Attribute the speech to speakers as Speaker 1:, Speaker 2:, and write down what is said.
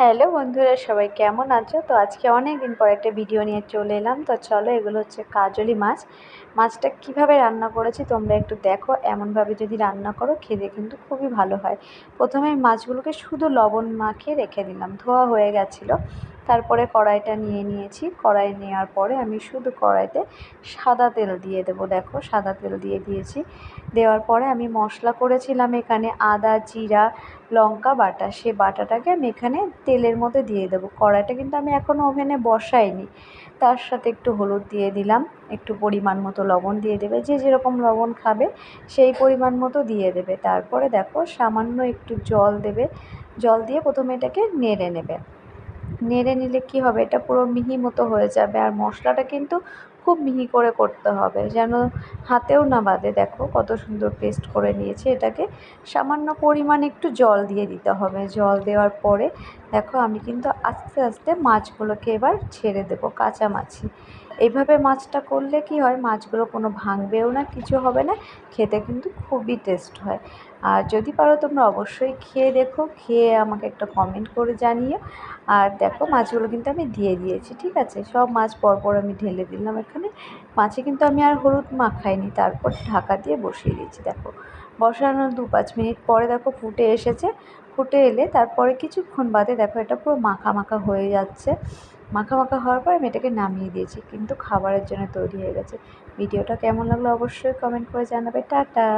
Speaker 1: Hello বন্ধুরা, সবাই কেমন আছো? তো আজকে অনেক দিন পর একটা ভিডিও নিয়ে চলে এলাম। তো চলো, এগুলো হচ্ছে কাজলি মাছ। মাছটা কীভাবে রান্না করেছি তোমরা একটু দেখো। এমনভাবে যদি রান্না করো, খেতে কিন্তু খুবই ভালো হয়। প্রথমে মাছগুলোকে শুধু লবণ মাখিয়ে রেখে দিলাম। ধোয়া হয়ে গেছিল। তারপরে কড়াইটা নিয়ে নিয়েছি। কড়াই নেওয়ার পরে আমি শুধু কড়াইতে সাদা তেল দিয়ে দেবো। দেখো, সাদা তেল দিয়ে দিয়েছি। দেওয়ার পরে আমি মশলা করেছিলাম এখানে আদা, জিরা, লঙ্কা বাটা। সে বাটাটাকে আমি এখানে তেলের মধ্যে দিয়ে দেবো। কড়াইটা কিন্তু আমি এখনও ওভেনে বসাইনি। তার সাথে একটু হলুদ দিয়ে দিলাম। একটু পরিমাণ মতো লবণ দিয়ে দেবে। যে যেরকম লবণ খাবে, সেই পরিমাণ মতো দিয়ে দেবে। তারপরে দেখো, সামান্য একটু জল দেবে। জল দিয়ে প্রথমে এটাকে নেড়ে নেবে। নেড়ে নিলে কি হবে? এটা পুরো মিহি মতো হয়ে যাবে। আর মশলাটা কিন্তু খুব মিহি করে করতে হবে। যেন হাতেও না বাদে দেখো কত সুন্দর পেস্ট করে নিয়েছে। এটাকে সামান্য পরিমাণে একটু জল দিয়ে দিতে হবে। জল দেওয়ার পরে দেখো আমি কিন্তু আস্তে আস্তে মাছগুলোকে এবার ছেড়ে দেবো। কাঁচা মাছি এইভাবে মাছটা করলে কি হয়? মাছগুলো কোনো ভাঙবেও না, কিছু হবে না, খেতে কিন্তু খুবই টেস্ট হয়। আর যদি পারো তোমরা অবশ্যই খেয়ে দেখো, খেয়ে আমাকে একটা কমেন্ট করে জানিও। আর দেখো মাছগুলো কিন্তু আমি দিয়ে দিয়েছি, ঠিক আছে? সব মাছ পরপর আমি ঢেলে দিলাম এখানে। মাছে কিন্তু আমি আর হলুদ মাখাইনি, তারপর ঢাকা দিয়ে বসিয়ে দিয়েছি, দেখো। বসানোর দু পাঁচ মিনিট পরে দেখো ফুটে এসেছে। ফুটে এলে তারপরে কিছুক্ষণ বাদে দেখো এটা পুরো মাখা মাখা হয়ে যাচ্ছে। মাখা মাখা হওয়ার পর আমি এটাকে নামিয়ে দিয়েছি, কিন্তু খাবারের জন্য তৈরি হয়ে গেছে। ভিডিওটা কেমন লাগল অবশ্যই কমেন্ট করে জানাবে। টাটা!